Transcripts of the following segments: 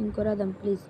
Unboxing করে দেন please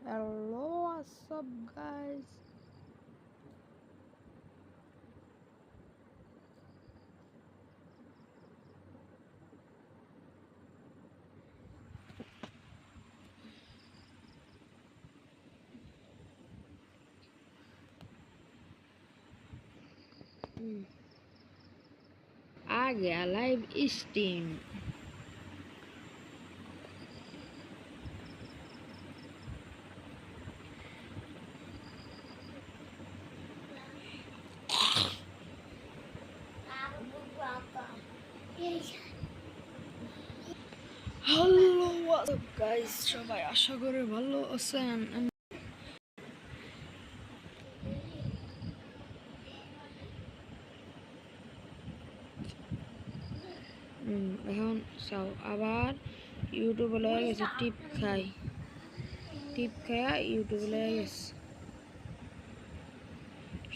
Hello, what's up, guys? हम्म। आ गया live stream guys, সবাই আশা করে ভালো আছেন। এখন চাও, আবার ইউটিউবে লয়ে গেছে টিপ খাই। টিপ খায়া ইউটিউবে লয়ে গেছে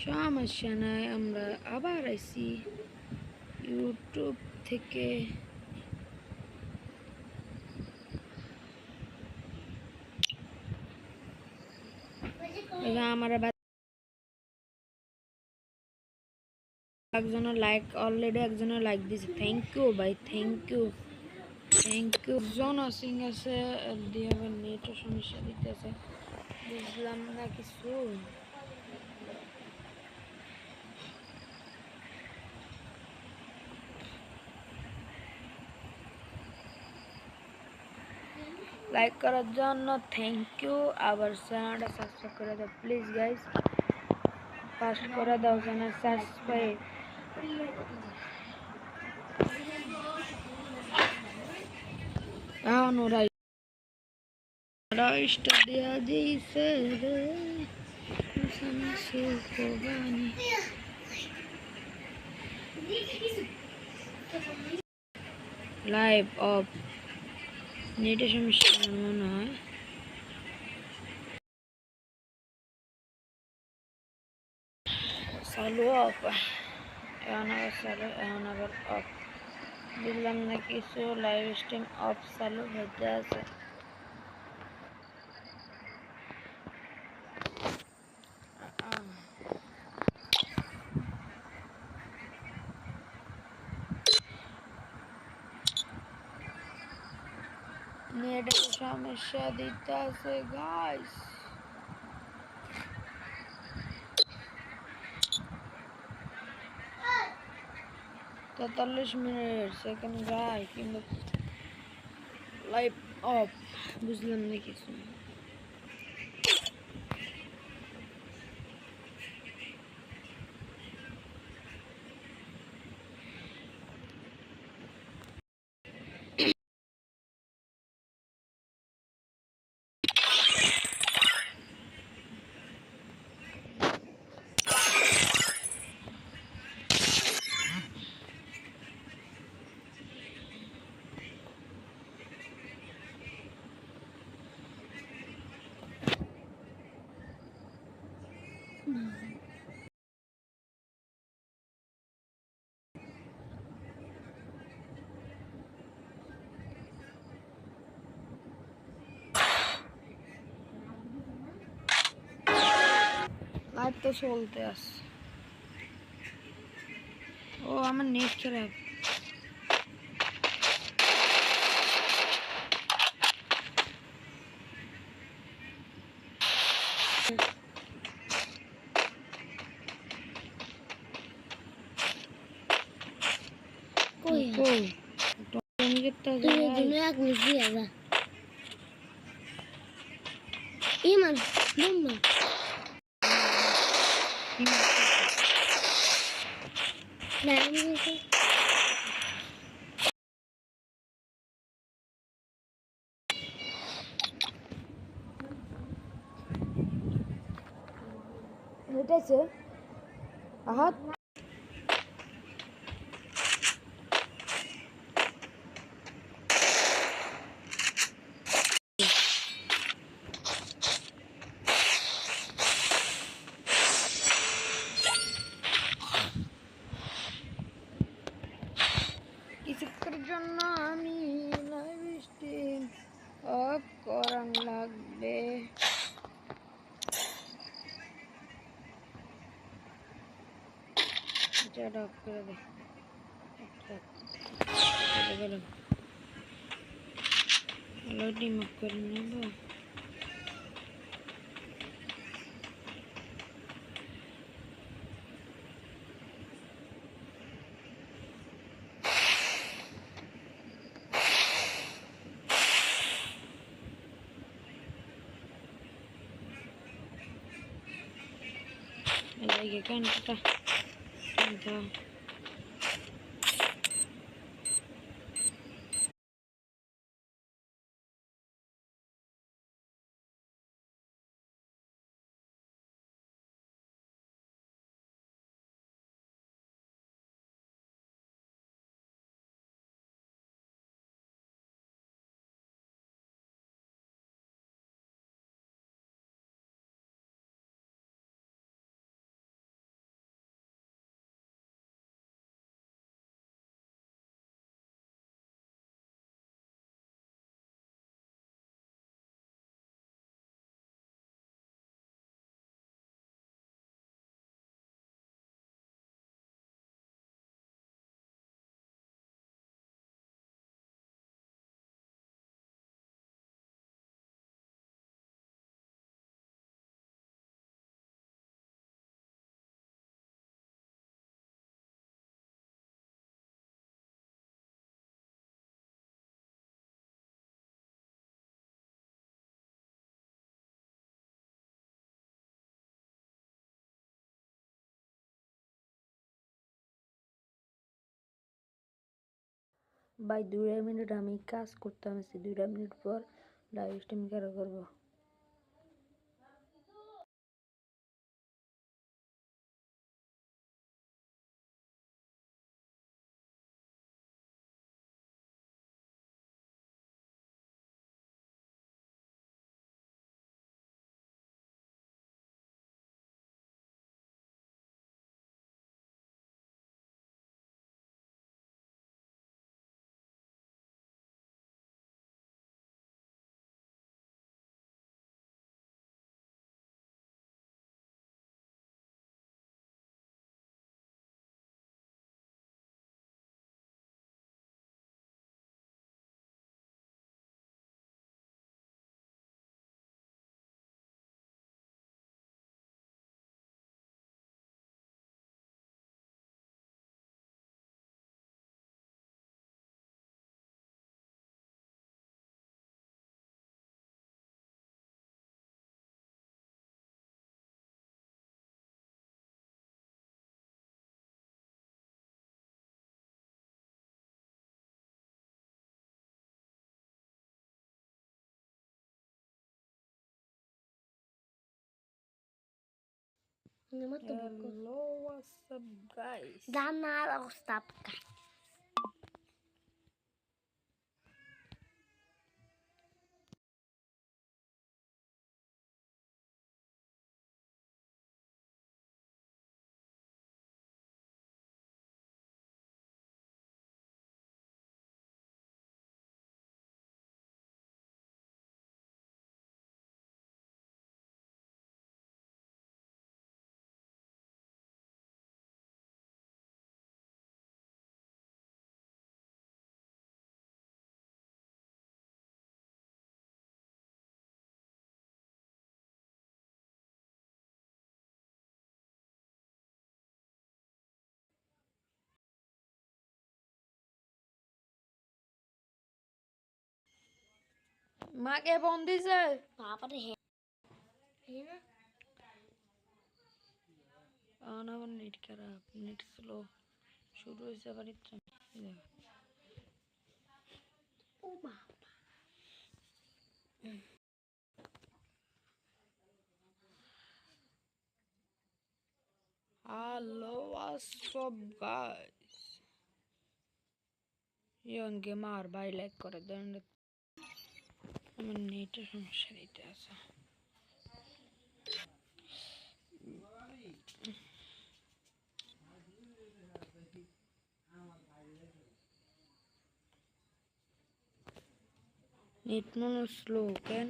সমস্যা নাই, আমরা আবার আইসি ইউটিউব থেকে এবার একজনের লাইক অলরেডি একজনের লাইক দিছে। থ্যাংক ইউ ভাই thank you thank you John Singh আছে দিয়ে আবার নেটের সমস্যা দিতেছে। বুঝলাম না কিছু। লাইক করার জন্য থ্যাংক ইউ আবার চ্যানেলটা সাবস্ক্রাইব করে দাও প্লিজ গাইস পাস করে দাও চ্যানেল সাবস্ক্রাইব এখন ওরা রাইসটা দেয়া দিয়েছে রে। সুখবানি নেটের সমস্যা আমার মনে হয়। চালু অফ, এখন আবার চালু, এখন আবার অফ। বুঝলাম না কিছু লাইভ স্ট্রিম অফ চালু হতে আছে নেটের সমস্যা দিতে আছে গাইস তেতাল্লিশ মিনিট সেকেন্ড গাই কিন্তু লাইভ অফ বুঝলাম না কিছু। লাইভ তো চলতে আছে আমার নেট খারাপ কই কই টনিকের তো তুই দিন এক মিশি আবা ইমান মাম্মা না আমি গেছি হেঁটেছে আহাত কিছুক্ষণের জন্য আমি লাইভ স্ট্রিম অফ করান লাগবে এটা অফ করে দে হ্যালো টিম অফ করে নেব Lagi kan kita. Welcome. ভাই দুই মিনিট আমি কাজ করতে আমি দুইটা মিনিট পর লাইভ স্ট্রিম কেন করব? Hello, what's up guys? Dana aku মাকে ফোন দিছে। বাবারে হ্যাঁ না আবার নেট খারাপ নেট স্লো শুরু হয়েছে আবার ও মা হ্যালো সব গাইস ইয়ন গেমার বাই লাইক করে দেন আমার নেটের সমস্যা দিতে আছে। নেট মনে স্লো কেন?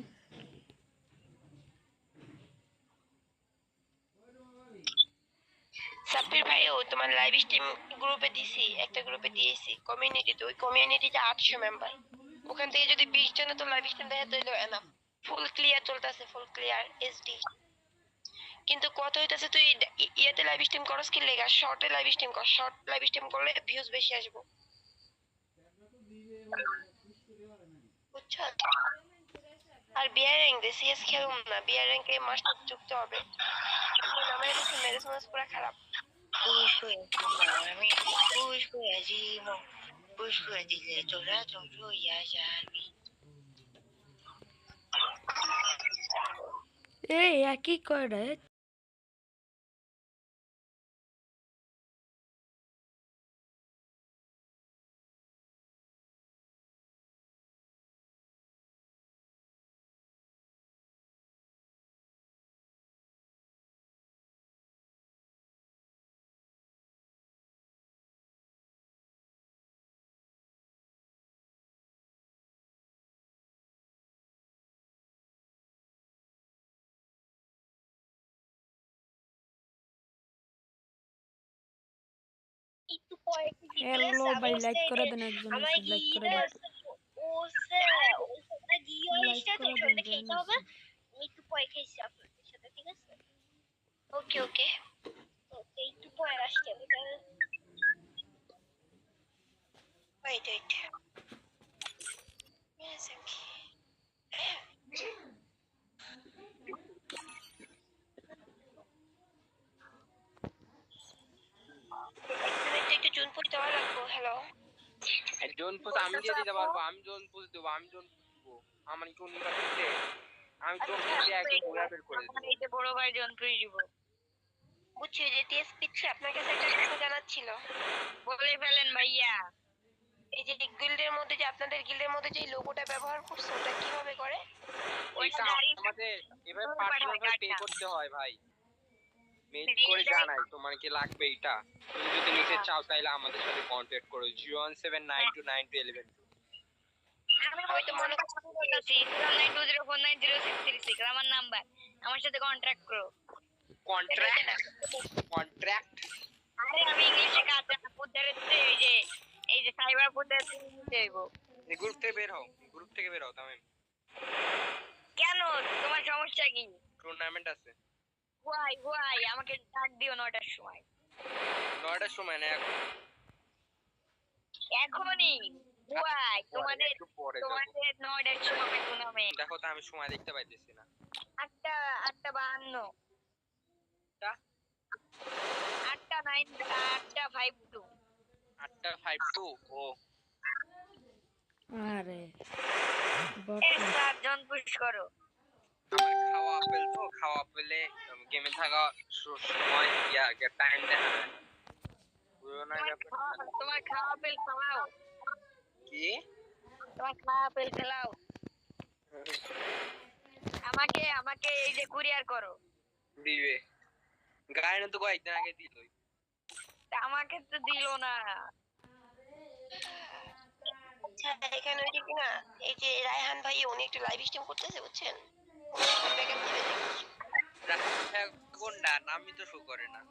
ভাই, ও তোমার লাইভ স্ট্রিম গ্রুপে দিছি, একটা গ্রুপে দিয়েছি। কমিউনিটিতে ওই কমিউনিটিতে আটশো মেম্বার ওখান থেকে যদি বিশ জন তোমার বিশ জন দেখা দিল না। ফুল ক্লিয়ার চলতেছে ফুল ক্লিয়ার এসডি কিন্তু কত হইতেছে, তুই ইয়েতে লাইভ স্ট্রিম করস কি লেগা? শর্টে লাইভ স্ট্রিম কর শর্ট লাইভ স্ট্রিম করলে ভিউজ বেশি আসবে। আর বিয়ার র্যাঙ্ক দে সিএস খেলুম না। বিআর র্যাঙ্কে মাস্টার যুক্ত হবে। আমার কাছে মেরে মাস পুরো খারাপ। খুশ হয়ে আমি খুশ হয়ে মা Boş kuvvetiyle dora doğru yaşarmış. Ei, aqui corre Hello, by like kara dana dana like kara. Us Okay, okay. Okay, ok ok ok que é Wait, wait. Yes, okay. একটু জুন দেওয়া রাখব হ্যালো জোন পুষ আমি দিয়ে দিতে পারব আমি জোন পুষ দেবো আমি জোন পুষ দেবো। আমার জোন দিতে। আমি জোন পুষে একদম ঘোরা বের করে দেবো। এই যে বড় ভাই যন্ত্রই দিব। বুঝছি যে টিএসপি থ্রি আপনার কাছে একটা কথা জানার ছিল বলে ফেলেন ভাইয়া। এই যে গিল্ডের মধ্যে যে আপনাদের গিল্ডের মধ্যে যে লোগোটা ব্যবহার করছে ওটা কীভাবে করে? ওইটা আমাদের এবার পার্সোনাল পে করতে হয় ভাই। মেল করে জানাই তোমার কি লাগবে এটা তুমি যদি নিতে চাও তাহলে আমাদের সাথে কন্ট্যাক্ট করো। Zero one seven nine two nine two eleven আমি তো মনে করছি বলতেছি nine two zero four nine zero six three six আমার নাম্বার। আমার সাথে কন্ট্রাক্ট করো। কন্ট্রাক্ট কন্ট্রাক্ট আরে আমি ইংলিশে কাজ এই যে এই যে সাইবার পুত্রের দেব গ্রুপ থেকে বের হও গ্রুপ থেকে বের হও তামিম কেন? তোমার সমস্যা কি? টুর্নামেন্ট আছে। হোয়াই হোয়াই আমাকে ডাক দিও নয়টার সময়। নয়টার সময় না এখন। এখনই? তোমাদের একটু পরে যাব। তোমাদের নয়টার সময় টুর্নামেন্ট দেখো তো আমি সময় দেখতে পাইতেছি না। আটটা আটটা বাহান্ন। আটটা? নাইন আটটা ফাইভ টু আটটা ফাইভ টু ও। আরে চারজন পুশ করো। আমার খাওয়া আপেল তো খাওয়া আপেলে গেমে থাকা সময় ইয়া টাইম দেখা যায়। বুঝো তোমার খাওয়া- আপেল খাওয়াও কি? তোমার খাওয়া আপেল খেলাও। আমাকে আমাকে এই যে কুরিয়ার করো। দিবে। গায়ে তো কয়েকদিন আগে দিল। তা আমাকে তো দিলো না। আচ্ছা এখানে ওই যে কিনা এই যে রায়হান ভাই উনি একটু লাইভ স্ট্রিম করতেছে বুঝছেন? কোনটা নামই তো শো করে না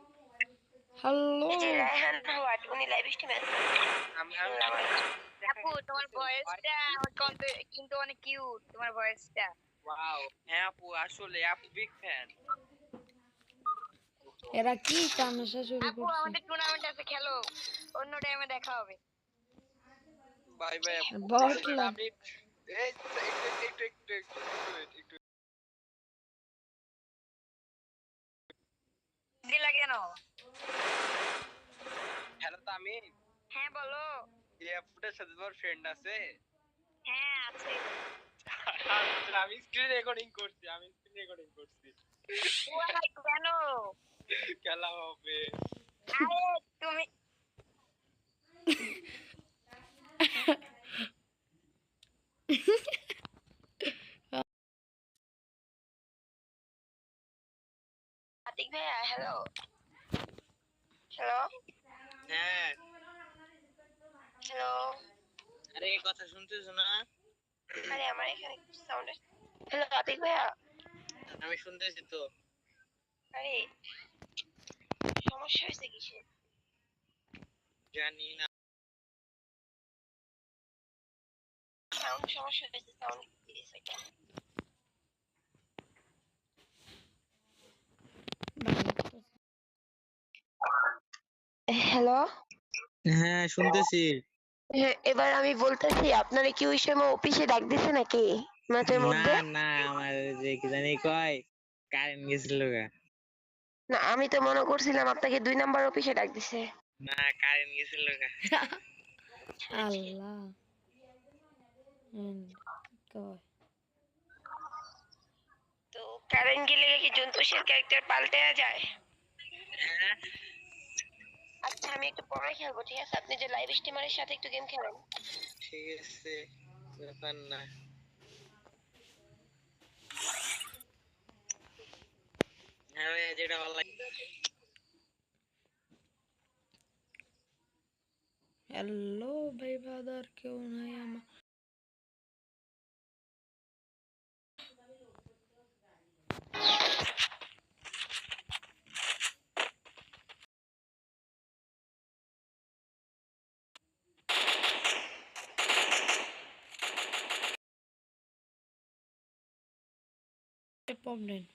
হ্যালো রায়হান হাওয়ার্ড উনি লাইভ স্ট্রিমে আমি আমি আপু তোমার ভয়েসটা কিন্তু অনেক কিউট তোমার ভয়েসটা ওয়াও হ্যাঁ আপু আসলে আপু বিগ ফ্যান এরা কি তামাশা শুরু আপু করছে? আমাদের টুর্নামেন্ট আছে খেলো। অন্য টাইমে দেখা হবে। বাই বাই আপু। বটলা একটু একটু একটু কেন? হ্যালো তামিম। হ্যাঁ বলো। অ্যাপটার সাথে তোমার ফ্রেন্ড আছে? হ্যাঁ আছে। আচ্ছা, আমি স্ক্রিন রেকর্ডিং করছি আমি স্ক্রিন রেকর্ডিং করছি। ওয়াই, কেন? খেলা হবে। আরে তুমি ভাইয়া হ্যালো হ্যালো হ্যাঁ। হ্যালো আরে কথা শুনতেছো না? আরে আমার এখানে সাউন্ড হ্যালো আতিক ভাইয়া? আমি শুনতেছি তো। আরে সমস্যা হয়েছে কিসে জানি না। সাউন্ড সমস্যা হয়েছে সাউন্ড দিয়েছে এটা হ্যালো হ্যাঁ শুনতেছি। হ্যাঁ এবার আমি বলতেছি আপনারা কি ওই সময় অফিসে ডাক দিছে নাকি? ম্যাচের মধ্যে? না না আমার যে কি জানি কয় কারেন্ট গেছিল গা। না আমি তো মনে করছিলাম আপনাকে দুই নাম্বার অফিসে ডাক দিছে। না কারেন্ট গেছিল গা। আল্লাহ। তো কারেন্ট গেলে কি জন্তুষের ক্যারেক্টার পাল্টে যায়? হ্যাঁ আচ্ছা আমি একটু পরে খেলব ঠিক আছে? আপনি যে লাইভ স্ট্রিমারের সাথে একটু গেম খেলেন। ঠিক আছে ব্যাপার না। হ্যাঁ ভাইয়া, যেটা ভালো লাগে হ্যালো ভাই বাদার কেউ নাই আমার opponent